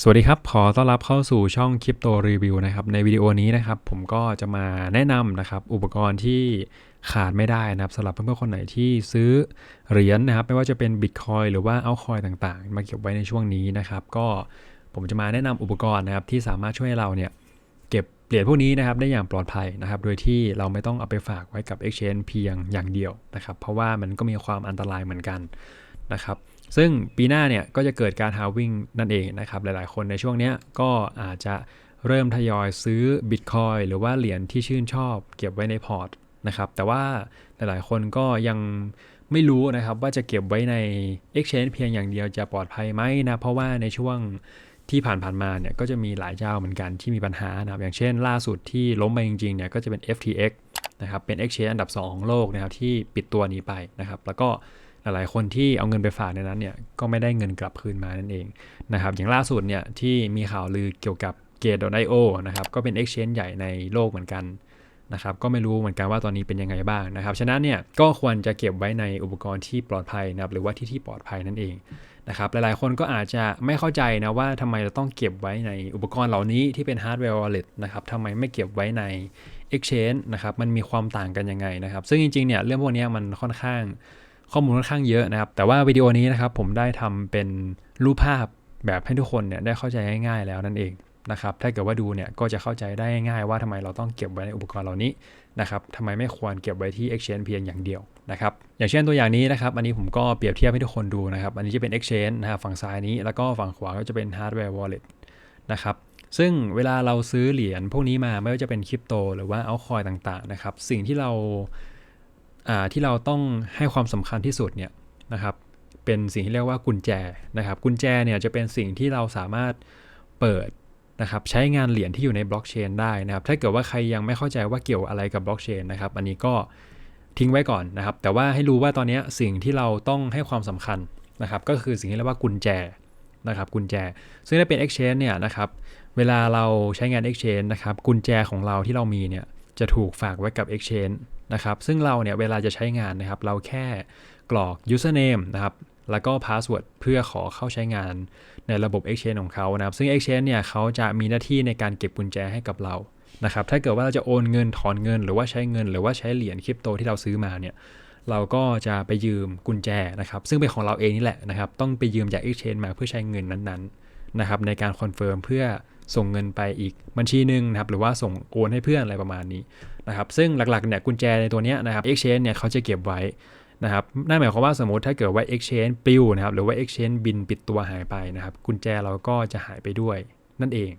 สวัสดีครับ ขอต้อนรับเข้าสู่ช่องคริปโตรีวิวนะครับ ในวิดีโอนี้นะครับ ผมก็จะมาแนะนำนะครับ อุปกรณ์ที่ขาดไม่ได้นะครับสำหรับเพื่อนๆคนไหนที่ซื้อเหรียญนะครับ ไม่ว่าจะเป็น Bitcoin หรือว่าเอาคอยต่างๆ มาเก็บไว้ในช่วงนี้นะครับ ก็ผมจะมาแนะนำอุปกรณ์นะครับ ที่สามารถช่วยให้เราเนี่ยเก็บเหรียญพวกนี้นะครับ ได้อย่างปลอดภัยนะครับ โดยที่เราไม่ต้องเอาไปฝากไว้กับ Exchange เพียงอย่างเดียวนะครับ เพราะว่ามันก็มีความอันตรายเหมือนกัน นะครับซึ่งปีหน้าเนี่ยก็จะเกิดการฮาวิ่งนั่นเองนะครับหลายๆ คนในช่วงนี้ก็อาจจะเริ่มทยอยซื้อ Bitcoin หรือว่าเหรียญที่ชื่นชอบเก็บไว้ในพอร์ตนะครับแต่ว่าหลายๆ คนก็ยังไม่รู้นะครับว่าจะเก็บไว้ใน Exchange เพียงอย่างเดียวจะปลอดภัยไหมนะเพราะว่าในช่วงที่ผ่านๆมาเนี่ยก็จะมีหลายเจ้าเหมือนกันที่มีปัญหานะครับอย่างเช่นล่าสุดที่ล้มไปจริงๆเนี่ยก็จะเป็น FTX นะครับเป็น Exchange อันดับ 2 ของโลกนะครับที่ปิดตัวนี้ไปนะครับแล้วก็ หลายๆคนที่เอาเงินไปฝากในนั้นเนี่ยก็ไม่ได้เงินกลับคืนมานั่นเองนะครับอย่างล่าสุดเนี่ยที่มีข่าวลือเกี่ยวกับ Gate.io นะครับก็เป็น Exchange ใหญ่ในโลกเหมือนกันนะครับก็ไม่รู้เหมือนกันว่าตอนนี้เป็นยังไงบ้างนะครับ ฉะนั้นเนี่ยก็ควรจะเก็บไว้ในอุปกรณ์ที่ปลอดภัยนะครับหรือว่าที่ที่ปลอดภัยนั่นเองนะครับหลายๆคนก็อาจจะไม่เข้าใจนะว่าทำไมเราต้องเก็บไว้ในอุปกรณ์เหล่านี้ที่เป็น Hardware Wallet นะครับทำไมไม่เก็บไว้ใน Exchange นะครับมันมีความต่างกันยังไงนะครับ ซึ่งจริงๆเนี่ยเรื่องพวกนี้มันค่อนข้าง ข้อมูลค่อนข้างเยอะนะครับ แต่ว่าวิดีโอนี้นะครับผมได้ทำเป็นรูปภาพแบบให้ทุกคนเนี่ยได้เข้าใจง่าย ๆ แล้วนั่นเองนะครับ ถ้าเกิดว่าดูเนี่ยก็จะเข้าใจได้ง่ายๆว่าทำไมเราต้องเก็บไว้ในอุปกรณ์เหล่านี้นะครับทำไมไม่ควรเก็บไว้ที่ Exchange เพียงอย่างเดียวนะครับ อย่างเช่นตัวอย่างนี้นะครับ อันนี้ผมก็เปรียบเทียบให้ทุกคนดูนะครับ อันนี้จะเป็น Exchange นะครับฝั่งซ้ายนี้ แล้วก็ฝั่งขวาก็จะเป็น Hardware Wallet นะครับ ซึ่งเวลาเราซื้อเหรียญพวกนี้มาไม่ว่าจะเป็นคริปโตหรือว่าเอาคอยต่างๆนะครับ สิ่งที่เรา ที่เราต้องให้ความสำคัญที่สุดเนี่ยนะครับเป็นสิ่งที่เรียกว่ากุญแจนะครับกุญแจเนี่ยจะเป็นสิ่งที่เราสามารถเปิดนะครับใช้งานเหรียญที่อยู่ในบล็อกเชนได้นะครับถ้าเกิดว่าใครยังไม่เข้าใจว่าเกี่ยวอะไรกับบล็อกเชนนะครับอันนี้ก็ทิ้งไว้ก่อนนะครับ แต่ว่าให้รู้ว่าตอนนี้สิ่งที่เราต้องให้ความสำคัญนะครับก็คือสิ่งที่เรียกว่ากุญแจนะครับกุญแจ ซึ่งถ้าเป็น Exchange เนี่ยนะครับเวลาเราใช้งาน Exchange นะครับกุญแจของเราที่เรามีเนี่ยจะถูกฝากไว้กับ Exchange นะครับ ซึ่งเราเนี่ยเวลาจะใช้งานนะครับ เราแค่กรอก username นะครับ แล้วก็ password เพื่อขอเข้าใช้งานในระบบ Exchange ของเขานะครับ ซึ่ง Exchange เนี่ยเขาจะมีหน้าที่ในการเก็บกุญแจให้กับเรานะครับ ถ้าเกิดว่าเราจะโอนเงินถอนเงิน หรือว่าใช้เงิน หรือว่าใช้เหรียญคริปโตที่เราซื้อมาเนี่ยเราก็จะไปยืมกุญแจนะครับ ซึ่งเป็นของเราเองนี่แหละนะครับ ต้องไปยืมจาก Exchange มาเพื่อใช้เงินนั้นๆนะครับ ในการคอนเฟิร์มเพื่อส่งเงินไปอีกบัญชีหนึ่งนะครับ หรือว่าส่งโอนให้เพื่อนอะไรประมาณนี้ นะครับซึ่งหลักๆเนี่ยกุญแจในตัวนี้นะครับ Exchange เนี่ยเขาจะเก็บไว้นะครับนั่นหมายความว่าสมมติถ้าเกิดว่า exchange ปลิวนะครับหรือว่า exchange บินปิดตัวหายไปนะครับกุญแจเราก็จะหายไปด้วยนั่นเอง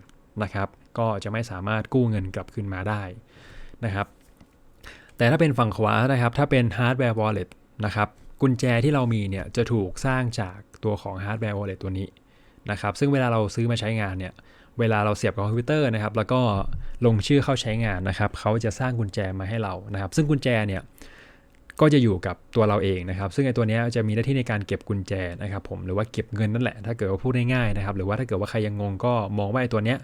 นะครับก็จะไม่สามารถกู้เงินกลับคืนมาได้นะครับแต่ถ้าเป็นฝั่งขวานะครับถ้าเป็น hardware wallet นะครับกุญแจที่เรามีเนี่ยจะถูกสร้างจากตัวของ hardware wallet ตัวนี้นะครับซึ่งเวลาเราซื้อมาใช้งานเนี่ย เวลาเราเสียบกับคอมพิวเตอร์นะครับ แล้วก็ลงชื่อเข้าใช้งานนะครับ เขาจะสร้างกุญแจมาให้เรานะครับ ซึ่งกุญแจเนี่ยก็จะอยู่กับตัวเราเองนะครับ ซึ่งไอ้ตัวนี้จะมีหน้าที่ในการเก็บกุญแจนะครับผม หรือว่าเก็บเงินนั่นแหละ ถ้าเกิดว่าพูดง่ายๆนะครับ หรือว่าถ้าเกิดว่าใครยังงงก็มองว่าไอ้ตัวนี้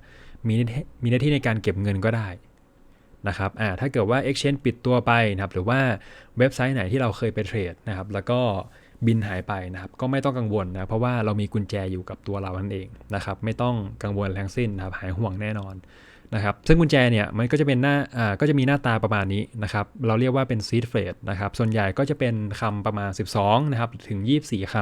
มีมีหน้าที่ในการเก็บเงินก็ได้นะครับ อ่า ถ้าเกิดว่า Exchange ปิดตัวไปนะครับ หรือว่าเว็บไซต์ไหนที่เราเคยไปเทรดนะครับ แล้วก็ บินหายไปนะครับ ก็ไม่ต้องกังวลนะเพราะว่าเรามีกุญแจอยู่กับตัวเรานั่นเองนะครับ ไม่ต้องกังวลแรงสิ้นนะครับหายห่วงแน่นอนนะครับซึ่งกุญแจเนี่ยมันก็จะเป็นหน้าอ่าก็จะมีหน้าตาประมาณนี้นะครับ เราเรียกว่าเป็นซีดเฟรดนะครับ ส่วนใหญ่ก็จะเป็นคำประมาณ 12 นะครับ ถึง 24ค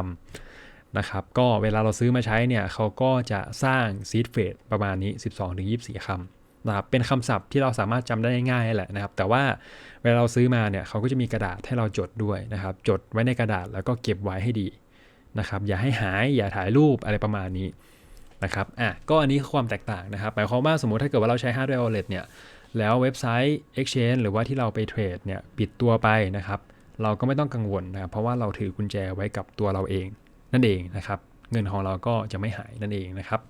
ำนะครับ ก็เวลาเราซื้อมาใช้เนี่ยเขาก็จะสร้างซีดเฟรดประมาณนี้ 12 ถึง 24คำ นะครับเป็นคำศัพท์ที่เราสามารถจำได้ง่ายๆแหละนะครับ แต่ว่าเวลาเราซื้อมาเนี่ยเขาก็จะมีกระดาษให้เราจดด้วยนะครับ จดไว้ในกระดาษแล้วก็เก็บไว้ให้ดีนะครับ อย่าให้หายอย่าถ่ายรูปอะไรประมาณนี้นะครับอะก็อันนี้คือความแตกต่างนะครับหมายความว่าสมมติถ้าเกิดว่าเราใช้ hardware wallet เนี่ยแล้วเว็บไซต์ exchange หรือว่าที่เราไปเทรดเนี่ยปิดตัวไปนะครับเราก็ไม่ต้องกังวลนะครับเพราะว่าเราถือกุญแจไว้กับตัวเราเองนั่นเองนะครับ เงินของเราก็จะไม่หายนั่นเองนะครับ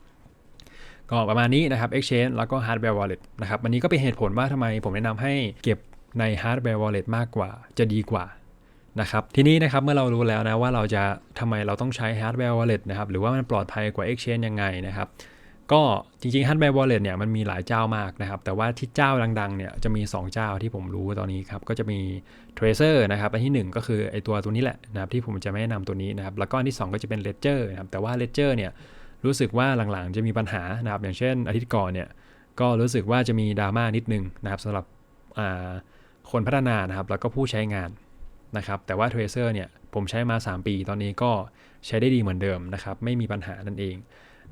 ก็ประมาณนี้นะครับ exchange แล้วก็ hardware wallet นะครับอันนี้ก็เป็นเหตุผลว่าทำไมผมแนะนำให้เก็บใน hardware wallet มากกว่าจะดีกว่านะครับทีนี้นะครับเมื่อเรารู้แล้วนะว่าเราจะทำไมเราต้องใช้ hardware wallet นะครับหรือว่ามันปลอดภัยกว่า exchange ยังไงนะครับก็จริงๆ hardware wallet เนี่ยมันมีหลายเจ้ามากนะครับ แต่ว่าที่เจ้าดังๆ เนี่ยจะมี 2 เจ้าที่ผมรู้ตอนนี้ครับ ก็จะมี tracer นะครับ อันที่ 1 ก็คือไอตัวตัวนี้แหละนะครับที่ผมจะไม่แนะนำตัวนี้นะครับ แล้วก็อันที่ 2 ก็จะเป็น ledger นะครับ แต่ว่า ledger เนี่ย รู้สึกว่าหลังๆ จะมีปัญหานะครับ อย่างเช่น อาทิตย์ก่อนเนี่ยก็รู้สึกว่าจะมีดราม่านิดนึงนะครับสำหรับคนพัฒนานะครับแล้วก็ผู้ใช้งานนะครับแต่ว่า Tracer เนี่ยผมใช้มา 3 ปี ตอนนี้ก็ใช้ได้ดีเหมือนเดิมนะครับไม่มีปัญหานั่นเอง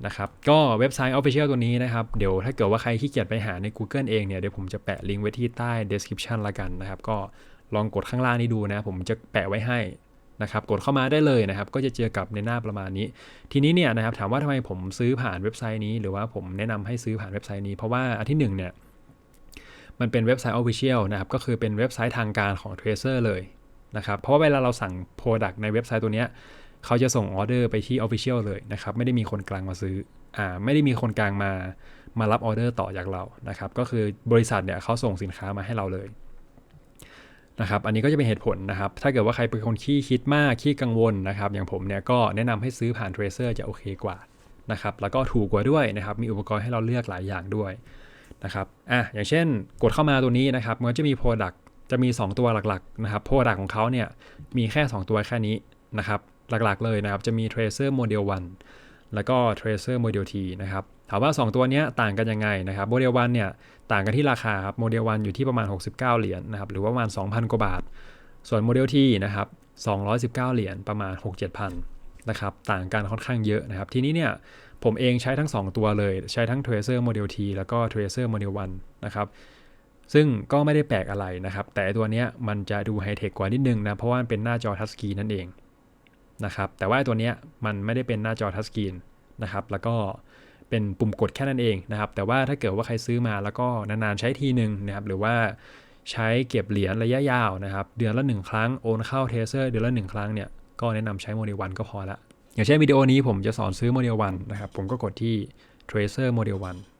นะครับก็เว็บไซต์ Official ตัวนี้นะครับเดี๋ยวถ้าเกิดว่าใครขี้เกียจไปหาใน Google เองเนี่ยเดี๋ยวผมจะแปะลิงก์ไว้ที่ใต้ description ละกันนะครับก็ลองกดข้างล่างนี้ดูนะ ผมจะแปะไว้ให้ นะครับกดเข้ามาได้เลยนะครับ ก็จะเจอกับในหน้าประมาณนี้ ทีนี้เนี่ยนะครับถามว่าทำไมผมซื้อผ่านเว็บไซต์นี้ หรือว่าผมแนะนำให้ซื้อผ่านเว็บไซต์นี้ เพราะว่าอันที่1เนี่ยมันเป็นเว็บไซต์ Official นะครับก็คือเป็นเว็บไซต์ทางการของ Tracer เลยนะครับเพราะว่าเวลาเราสั่ง Product ในเว็บไซต์ตัวนี้เขาจะส่งออเดอร์ไปที่ Official เลยนะครับไม่ได้มีคนกลางมาซื้ออ่าไม่ได้มีคนกลางมามารับออเดอร์ต่อจากเรานะครับก็คือบริษัทเนี่ยเขาส่งสินค้ามาให้เราเลย นะครับอันนี้ก็จะเป็นเหตุผลนะครับ ถ้าเกิดว่าใครเป็นคนขี้คิดมากขี้กังวลนะครับ อย่างผมเนี่ยก็แนะนำให้ซื้อผ่าน Tracer จะโอเคกว่านะครับแล้วก็ถูกกว่าด้วยนะครับมีอุปกรณ์ให้เราเลือกหลายอย่างด้วยนะครับอะอย่างเช่นกดเข้ามาตัวนี้นะครับมันจะมี Product จะมี 2 ตัวหลักๆนะครับ Product ของเขาเนี่ยมีแค่ 2 ตัวแค่นี้นะครับหลักๆเลยนะครับจะมี Tracer Model 1 แล้วก็ Tracer Model T นะครับ ถามว่า 2 ตัวนี้ต่างกันยังไงนะครับ Model 1เนี่ยต่างกันที่ราคาครับ Model 1อยู่ที่ประมาณ 69 เหรียญนนะครับหรือว่าประมาณ 2,000 กว่าบาท ส่วน Model T นะครับ219 เหรียญประมาณ 6-7,000นะครับต่างกันค่อนข้างเยอะนะครับ ทีนี้เนี่ยผมเองใช้ทั้ง 2 ตัวเลย ใช้ทั้ง Tracer Model T แล้วก็ Tracer Model 1นะครับซึ่งก็ไม่ได้แปลกอะไรนะครับ แต่ตัวนี้มันจะดูไฮเทคกว่านิดนึงนะ เพราะว่ามันเป็นหน้าจอทัชสกรีนนั่นเองนะครับแต่ว่าตัวนี้มันไม่ได้เป็นหน้าจอทัชสกรีนนะครับแล้วก็ เป็นปุ่มกดแค่นั้นเองนะครับ แต่ว่าถ้าเกิดว่าใครซื้อมาแล้วก็นานๆใช้ทีหนึ่งนะครับ หรือว่าใช้เก็บเหรียญระยะยาวนะครับ เดือนละ 1 ครั้งโอนเข้าเทเซอร์เดือนละ 1 ครั้งเนี่ย ก็แนะนำใช้โมเดลวันก็พอละ อย่างเช่นวิดีโอนี้ผมจะสอนซื้อโมเดลวันนะครับ ผมก็กดที่ Tracer Model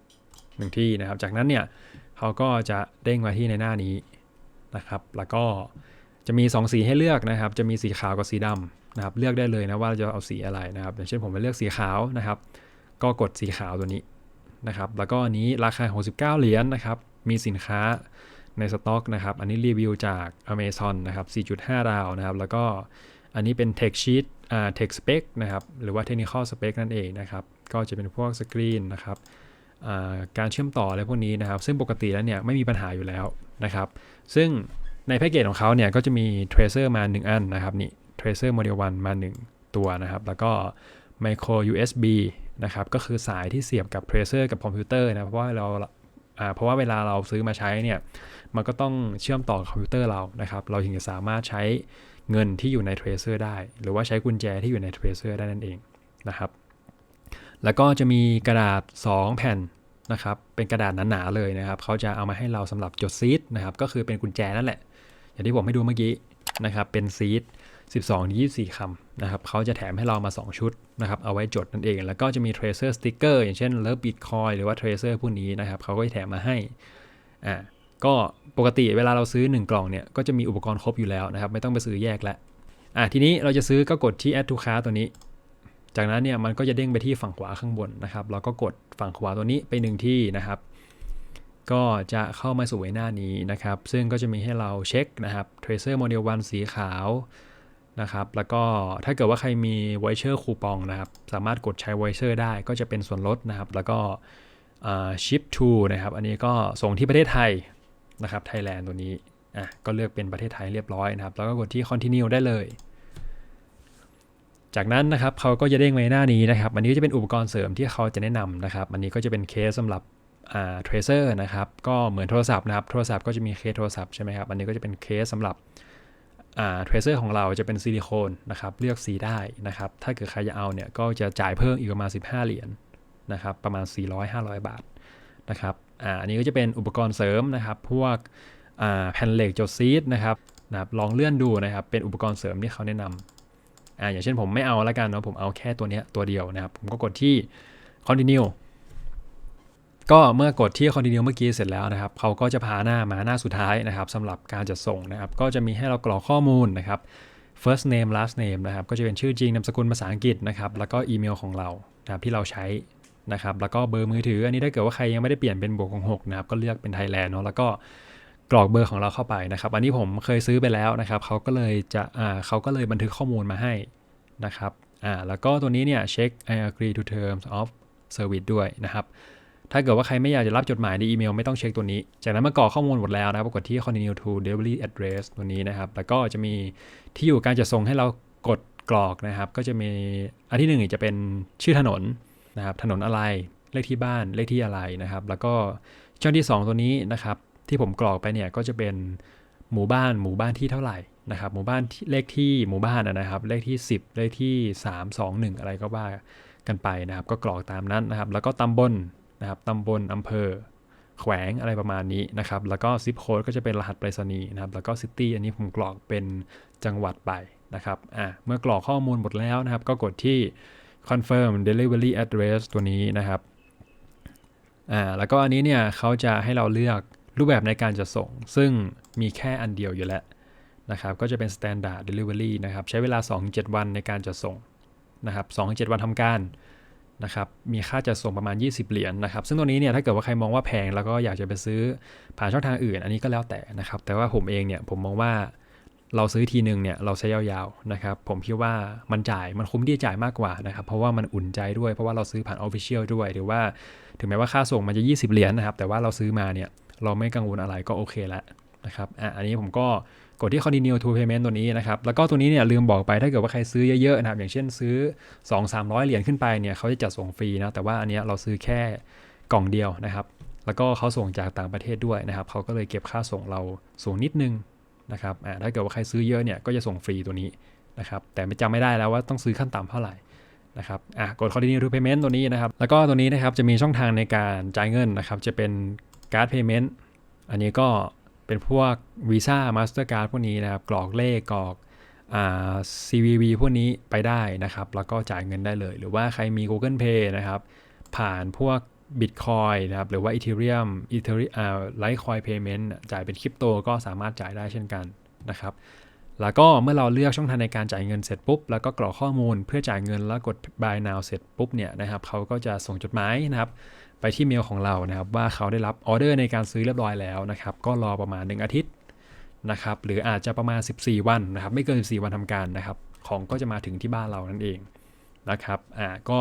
1หนึ่งที่นะครับ จากนั้นเนี่ยเขาก็จะเด้งมาที่ในหน้านี้นะครับ แล้วก็จะมี 2 สีให้เลือกนะครับ จะมีสีขาวกับสีดำนะครับ เลือกได้เลยนะว่าจะเอาสีอะไรนะครับ อย่างเช่นผมไปเลือกสีขาวนะครับ ก็กดสีขาวตัวนี้นะครับ แล้วก็อันนี้ราคา 69 เหรียญนนะครับ มีสินค้าในสต็อกนะครับ อันนี้รีวิวจาก Amazon นะครับ 4.5 ดาวนะครับ แล้วก็อันนี้เป็น Tech Sheet อ่า Tech Spec นะครับ หรือว่า Technical Spec นั่นเองนะครับ ก็จะเป็นพวกสกรีนนะครับการเชื่อมต่ออะไรพวกนี้นะครับ ซึ่งปกติแล้วเนี่ยไม่มีปัญหาอยู่แล้วนะครับ ซึ่งในแพ็กเกจของเขาเนี่ยก็จะมี Tracer มา 1 อันนะครับนี่ Tracer Model 1 มา 1 ตัวนะครับ แล้วก็ Micro USB นะครับก็คือสายที่เสียบกับ Tracer กับคอมพิวเตอร์นะเพราะว่าเราเพราะว่าเวลาเราซื้อมาใช้เนี่ยมันก็ต้องเชื่อมต่อคอมพิวเตอร์เรานะครับเราถึงจะสามารถใช้เงินที่อยู่ใน Tracer ได้ หรือว่าใช้กุญแจที่อยู่ใน Tracer ได้นั่นเองนะครับ แล้วก็จะมีกระดาษ 2 แผ่นนะครับ เป็นกระดาษหนาๆเลยนะครับ เขาจะเอามาให้เราสำหรับจดซีดนะครับ ก็คือเป็นกุญแจนั่นแหละ อย่างที่ผมให้ดูเมื่อกี้นะครับ เป็นซีด 12-24คำนะครับเขาจะแถมให้เรามา 2 ชุดนะครับเอาไว้จดนั่นเอง แล้วก็จะมี Tracer Sticker อย่างเช่น Love Bitcoin หรือว่า Tracer พวกนี้นะครับเขาก็จะแถมมาให้อ่าก็ปกติเวลาเราซื้อ 1 กล่องเนี่ยก็จะมีอุปกรณ์ครบอยู่แล้วนะครับไม่ต้องไปซื้อแยกแล้วอ่าทีนี้เราจะซื้อก็กดที่ Add to Cart ตัวนี้ จากนั้นเนี่ยมันก็จะเด้งไปที่ฝั่งขวาข้างบนนะครับเราก็กดฝั่งขวาตัวนี้ไปหนึ่งที่นะครับ ก็จะเข้ามาสู่หน้านี้นะครับ ซึ่งก็จะมีให้เราเช็คนะครับ Tracer Model 1 สีขาว นะครับ แล้วก็ถ้าเกิดว่าใครมีไวเชอร์คูปองนะครับ สามารถกดใช้ไวเชอร์ได้ก็จะเป็นส่วนลดนะครับ แล้วก็ชิปทูนะครับ อันนี้ก็ส่งที่ประเทศไทยนะครับไทยแลนด์ตัวนี้อะก็เลือกเป็นประเทศไทยเรียบร้อยนะครับ แล้วก็กดที่ continue ได้เลย จากนั้นนะครับเขาก็จะเด้งมาหน้านี้นะครับ อันนี้ก็จะเป็นอุปกรณ์เสริมที่เขาจะแนะนำนะครับ อันนี้ก็จะเป็นเคสสำหรับอ่า tracer นะครับ ก็เหมือนโทรศัพท์นะครับ โทรศัพท์ก็จะมีเคสโทรศัพท์ใช่ไหมครับ อันนี้ก็จะเป็นเคสสำหรับ เทรเซอร์ของเราจะเป็นซิลิโคนนะครับเลือกสีได้นะครับ ถ้าเกิดใครจะเอาเนี่ยก็จะจ่ายเพิ่มอีกประมาณ 15 เหรียญนนะครับประมาณ 400-500 บาทนะครับอ่าอันนี้ก็จะเป็นอุปกรณ์เสริมนะครับพวกอ่าแผ่นเหล็กจดซีดนะครับนะครับลองเลื่อนดูนะครับเป็นอุปกรณ์เสริมที่เขาแนะนำอ่าอย่างเช่นผมไม่เอาละกันเนาะผมเอาแค่ตัวเนี้ยตัวเดียวนะครับ ผมก็กดที่ continue ก็เมื่อกดที่ continue เมื่อกี้เสร็จแล้วนะครับเขาก็จะพาหน้ามาหน้าสุดท้ายนะครับสำหรับการจัดส่งนะครับ ก็จะมีให้เรากรอกข้อมูลนะครับ first name last name นะครับ ก็จะเป็นชื่อจริงนามสกุลภาษาอังกฤษนะครับ แล้วก็อีเมลของเรานะครับที่เราใช้นะครับ แล้วก็เบอร์มือถือ อันนี้ถ้าเกิดว่าใครยังไม่ได้เปลี่ยนเป็นบวกของ6นะครับ ก็เลือกเป็นไทยแลนด์เนาะ แล้วก็กรอกเบอร์ของเราเข้าไปนะครับ อันนี้ผมเคยซื้อไปแล้วนะครับ เขาก็เลยจะ อ่าเขาก็เลยบันทึกข้อมูลมาให้นะครับ อ่า แล้วก็ตัวนี้เนี่ยเช็ค I agree to terms of service ด้วยนะครับ ถ้าเกิดว่าใครไม่อยากจะรับจดหมายในอีเมลไม่ต้องเช็คตัวนี้ จากนั้นมากรอกข้อมูลหมดแล้วนะครับกดที่ continue to delivery address ตัวนี้นะครับ แล้วก็จะมีที่อยู่การจะส่งให้เรากดกรอกนะครับ ก็จะมีอันที่หนึ่งจะเป็นชื่อถนนนะครับ ถนนอะไร เลขที่บ้าน เลขที่อะไรนะครับ แล้วก็ช่องที่ 2 ตัวนี้นะครับ ที่ผมกรอกไปเนี่ยก็จะเป็นหมู่บ้าน หมู่บ้านที่เท่าไหร่นะครับ หมู่บ้านเลขที่หมู่บ้านนะนะครับ เลขที่ 10 เลขที่ 3 2 1 อะไรก็ว่ากันไปนะครับ ก็กรอกตามนั้นนะครับ แล้วก็ตำบล นะครับตำบลอำเภอ แขวงอะไรประมาณนี้นะครับ แล้วก็ซิปโค้ดก็จะเป็นรหัสไปรษณีย์นะครับ แล้วก็ซิตี้อันนี้ผมกรอกเป็นจังหวัดไปนะครับอะเมื่อกรอกข้อมูลหมดแล้วนะครับ ก็กดที่ confirm delivery address ตัวนี้นะครับอ่าแล้วก็อันนี้เนี่ยเขาจะให้เราเลือกรูปแบบในการจะส่ง ซึ่งมีแค่อันเดียวอยู่แล้วนะครับ ก็จะเป็น standard delivery นะครับ ใช้เวลา 2-7 วันในการจะส่งนะครับ2-7 วันทำการ นะครับมีค่าจะส่งประมาณ 20 เหรียญนะครับซึ่งตัวนี้เนี่ยถ้าเกิดว่าใครมองว่าแพงแล้วก็อยากจะไปซื้อผ่านช่องทางอื่น อันนี้ก็แล้วแต่นะครับแต่ว่าผมเองเนี่ยผมมองว่าเราซื้อทีหนึ่งเนี่ยเราใช้ยาวๆนะครับผมคิดว่ามันจ่ายมันคุ้มที่จะจ่ายมากกว่านะครับเพราะว่ามันอุ่นใจด้วยเพราะว่าเราซื้อผ่าน Official ด้วยหรือว่าถึงแม้ว่าค่าส่งมันจะ 20 เหรียญนะครับแต่ว่าเราซื้อมาเนี่ยเราไม่กังวลอะไรก็โอเคแล้วนะครับอะอันนี้ผมก็ กดที่ continue to payment ตัวนี้นะครับ แล้วก็ตัวนี้เนี่ยลืมบอกไปถ้าเกิดว่าใครซื้อเยอะๆนะครับ อย่างเช่นซื้อ 2-300 เหรียญขึ้นไปเนี่ยเขาจะจัดส่งฟรีนะ แต่ว่าอันเนี้ยเราซื้อแค่กล่องเดียวนะครับ แล้วก็เขาส่งจากต่างประเทศด้วยนะครับเขาก็เลยเก็บค่าส่งเราสูงนิดนึงนะครับอ่าถ้าเกิดว่าใครซื้อเยอะเนี่ยก็จะส่งฟรีตัวนี้นะครับ แต่ไม่จำไม่ได้แล้วว่าต้องซื้อขั้นต่ำเท่าไหร่นะครับ อะ กด continue to payment ตัวนี้นะครับ แล้วก็ตัวนี้นะครับ จะมีช่องทางในการจ่ายเงินนะครับ จะเป็นการ์ด payment อันนี้ก็ เป็นพวก Visa Mastercard พวกนี้นะครับ กรอกเลขกรอกอ CVV พวกนี้ไปได้นะครับ แล้วก็จ่ายเงินได้เลย หรือว่าใครมี Google Pay นะครับ ผ่านพวก Bitcoin นะครับ หรือว่า Ethereum Ethereum อ่า Litecoin Payment จ่ายเป็นคริปโตก็สามารถจ่ายได้เช่นกันนะครับ แล้วก็เมื่อเราเลือกช่องทางในการจ่ายเงินเสร็จปุ๊บ แล้วก็กรอกข้อมูลเพื่อจ่ายเงินแล้วกด buy now เสร็จปุ๊บเนี่ยนะครับเขาก็จะส่งจดหมายนะครับ ไปที่เมลของเรานะครับว่าเขาได้รับออเดอร์ในการซื้อเรียบร้อยแล้วนะครับก็รอประมาณ 1 อาทิตย์นะครับหรืออาจจะประมาณ 14 วันนะครับไม่เกิน 14 วันทำการนะครับของก็จะมาถึงที่บ้านเรานั่นเองนะครับอ่าก็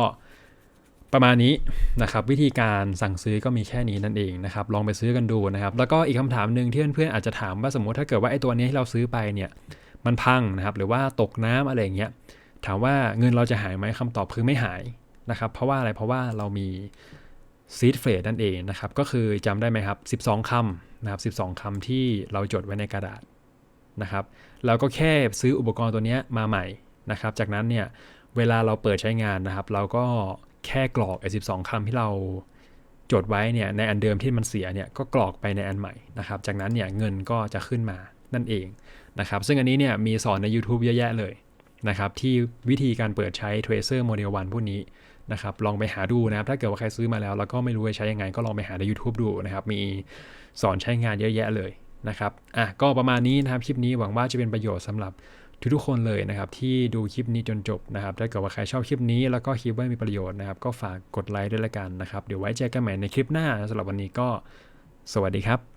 ประมาณนี้นะครับวิธีการสั่งซื้อก็มีแค่นี้นั่นเองนะครับลองไปซื้อกันดูนะครับแล้วก็อีกคำถามหนึ่งที่เพื่อนๆอาจจะถามว่าสมมติถ้าเกิดว่าไอ้ตัวนี้ที่เราซื้อไปเนี่ยมันพังนะครับหรือว่าตกน้ำอะไรอย่างเงี้ยถามว่าเงินเราจะหายไหมคำตอบคือไม่หายนะครับเพราะว่าอะไรเพราะว่าเรามี ซีดเฟรดนั่นเองนะครับ ก็คือจำได้ไหมครับ 12คำนะครับ 12คำที่เราจดไว้ในกระดาษนะครับเราก็แค่ซื้ออุปกรณ์ตัวนี้มาใหม่นะครับ จากนั้นเนี่ยเวลาเราเปิดใช้งานนะครับ เราก็แค่กรอกไอ้12คำที่เราจดไว้เนี่ยในอันเดิมที่มันเสียเนี่ยก็กรอกไปในอันใหม่นะครับ จากนั้นเนี่ยเงินก็จะขึ้นมานั่นเองนะครับ ซึ่งอันนี้เนี่ยมีสอนใน YouTube เยอะแยะเลยนะครับที่วิธีการเปิดใช้ Tracer Model 1 พวกนี้ นะครับลองไปหาดูนะครับ ถ้าเกิดว่าใครซื้อมาแล้ว แล้วก็ไม่รู้จะใช้ยังไง ก็ลองไปหาใน YouTube ดูนะครับ มีสอนใช้งานเยอะแยะเลยนะครับอะก็ประมาณนี้นะครับคลิปนี้หวังว่าจะเป็นประโยชน์สำหรับทุกๆคนเลยนะครับ ที่ดูคลิปนี้จนจบนะครับ ถ้าเกิดว่าใครชอบคลิปนี้ แล้วก็คิดว่ามีประโยชน์นะครับ ก็ฝากกดไลค์ด้วยละกันนะครับ เดี๋ยวไว้เจอกันใหม่ในคลิปหน้าสำหรับวันนี้ก็ สวัสดีครับ